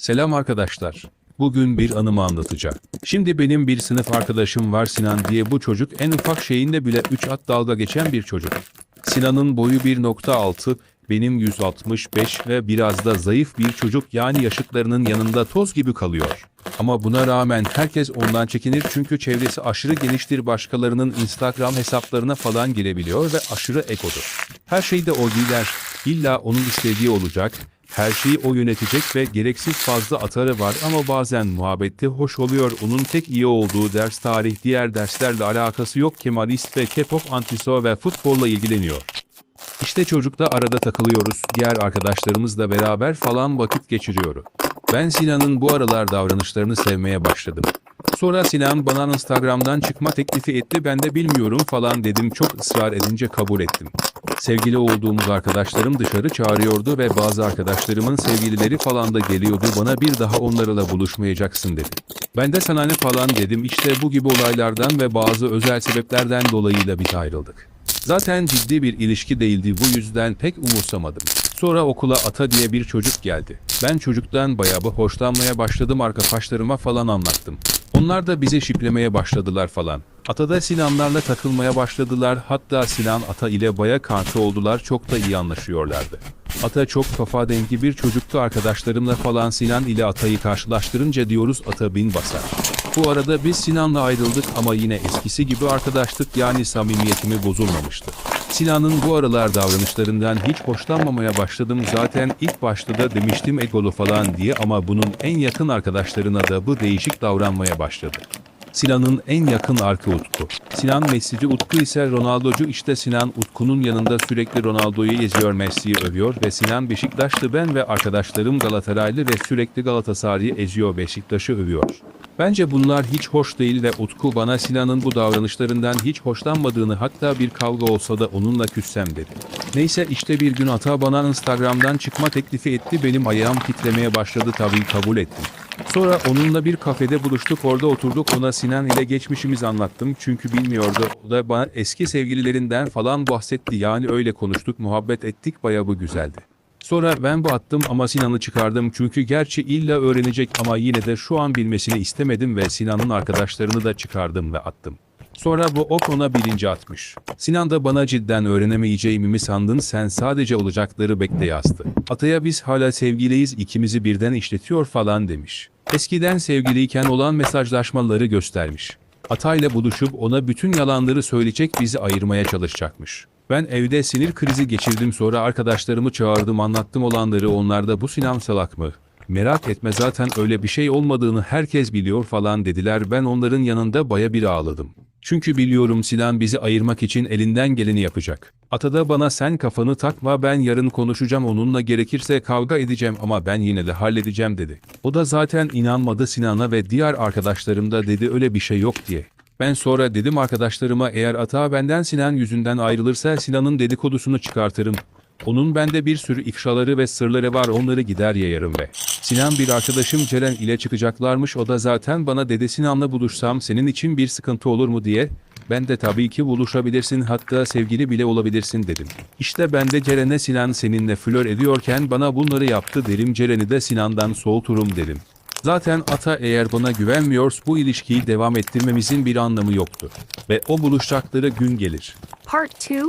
Selam arkadaşlar. Bugün bir anımı anlatacağım. Şimdi benim bir sınıf arkadaşım var Sinan diye bu çocuk en ufak şeyinde bile 3 at dalga geçen bir çocuk. Sinan'ın boyu 1.6, benim 165 ve biraz da zayıf bir çocuk yani yaşıtlarının yanında toz gibi kalıyor. Ama buna rağmen herkes ondan çekinir çünkü çevresi aşırı geniştir başkalarının Instagram hesaplarına falan girebiliyor ve aşırı ekodur. Her şeyde o gider, illa onun istediği olacak, her şeyi o yönetecek ve gereksiz fazla atarı var ama bazen muhabbette hoş oluyor. Onun tek iyi olduğu ders tarih, diğer derslerle alakası yok. Kemalist ve K-pop antiso ve futbolla ilgileniyor. İşte çocukla arada takılıyoruz. Diğer arkadaşlarımızla beraber falan vakit geçiriyoruz. Ben Sinan'ın bu aralar davranışlarını sevmeye başladım. Sonra Sinan bana Instagram'dan çıkma teklifi etti ben de bilmiyorum falan dedim çok ısrar edince kabul ettim. Sevgili olduğumuz arkadaşlarım dışarı çağırıyordu ve bazı arkadaşlarımın sevgilileri falan da geliyordu bana bir daha onlarla buluşmayacaksın dedi. Ben de sana ne falan dedim işte bu gibi olaylardan ve bazı özel sebeplerden dolayıyla biz ayrıldık. Zaten ciddi bir ilişki değildi bu yüzden pek umursamadım. Sonra okula Ata diye bir çocuk geldi. Ben çocuktan bayağı hoşlanmaya başladım arkadaşlarıma falan anlattım. Onlar da bizi şiplemeye başladılar falan. Ata da Sinanlarla takılmaya başladılar. Hatta Sinan Ata ile baya kanka oldular. Çok da iyi anlaşıyorlardı. Ata çok kafa dengi bir çocuktu arkadaşlarımla falan Sinan ile Ata'yı karşılaştırınca diyoruz Ata bin basar. Bu arada biz Sinan'la ayrıldık ama yine eskisi gibi arkadaştık yani samimiyetimi bozulmamıştı. Sinan'ın bu aralar davranışlarından hiç hoşlanmamaya başladım zaten ilk başta da demiştim egolu falan diye ama bunun en yakın arkadaşlarına da bu değişik davranmaya başladı. Sinan'ın en yakın arka Utku. Sinan Messi'ci Utku ise Ronaldo'cu işte Sinan Utku'nun yanında sürekli Ronaldo'yu eziyor Messi'yi övüyor ve Sinan Beşiktaşlı ben ve arkadaşlarım Galatasaraylı ve sürekli Galatasaray'ı eziyor Beşiktaş'ı övüyor. Bence bunlar hiç hoş değil ve Utku bana Sinan'ın bu davranışlarından hiç hoşlanmadığını hatta bir kavga olsa da onunla küssem dedi. Neyse işte bir gün Ata bana Instagram'dan çıkma teklifi etti benim ayağım titremeye başladı tabii kabul ettim. Sonra onunla bir kafede buluştuk orada oturduk ona Sinan ile geçmişimizi anlattım çünkü bilmiyordu. O da bana eski sevgililerinden falan bahsetti yani öyle konuştuk muhabbet ettik bayağı bu güzeldi. Sonra ben bu attım ama Sinan'ı çıkardım çünkü gerçi illa öğrenecek ama yine de şu an bilmesini istemedim ve Sinan'ın arkadaşlarını da çıkardım ve attım. Sonra bu ok ona birinci atmış. Sinan da bana cidden öğrenemeyeceğimi mi sandın sen sadece olacakları bekle yazdı. Ataya biz hala sevgiliyiz ikimizi birden işletiyor falan demiş. Eskiden sevgiliyken olan mesajlaşmaları göstermiş. Atayla buluşup ona bütün yalanları söyleyecek bizi ayırmaya çalışacakmış. Ben evde sinir krizi geçirdim sonra arkadaşlarımı çağırdım anlattım olanları onlar da bu Sinan salak mı? Merak etme zaten öyle bir şey olmadığını herkes biliyor falan dediler ben onların yanında baya bir ağladım. Çünkü biliyorum Sinan bizi ayırmak için elinden geleni yapacak. Ata da bana sen kafanı takma ben yarın konuşacağım onunla gerekirse kavga edeceğim ama ben yine de halledeceğim dedi. O da zaten inanmadı Sinan'a ve diğer arkadaşlarım da dedi öyle bir şey yok diye. Ben sonra dedim arkadaşlarıma eğer Ata benden Sinan yüzünden ayrılırsa Sinan'ın dedikodusunu çıkartırım. Onun bende bir sürü ifşaları ve sırları var onları gider yayarım ve. Sinan bir arkadaşım Ceren ile çıkacaklarmış o da zaten bana dedi Sinan'la buluşsam senin için bir sıkıntı olur mu diye. Ben de tabii ki buluşabilirsin hatta sevgili bile olabilirsin dedim. İşte ben de Ceren'e Sinan seninle flör ediyorken bana bunları yaptı derim Ceren'i de Sinan'dan soğuturum dedim. Zaten Ata eğer bana güvenmiyorsa bu ilişkiyi devam ettirmemizin bir anlamı yoktu. Ve o buluşacakları gün gelir. Part 2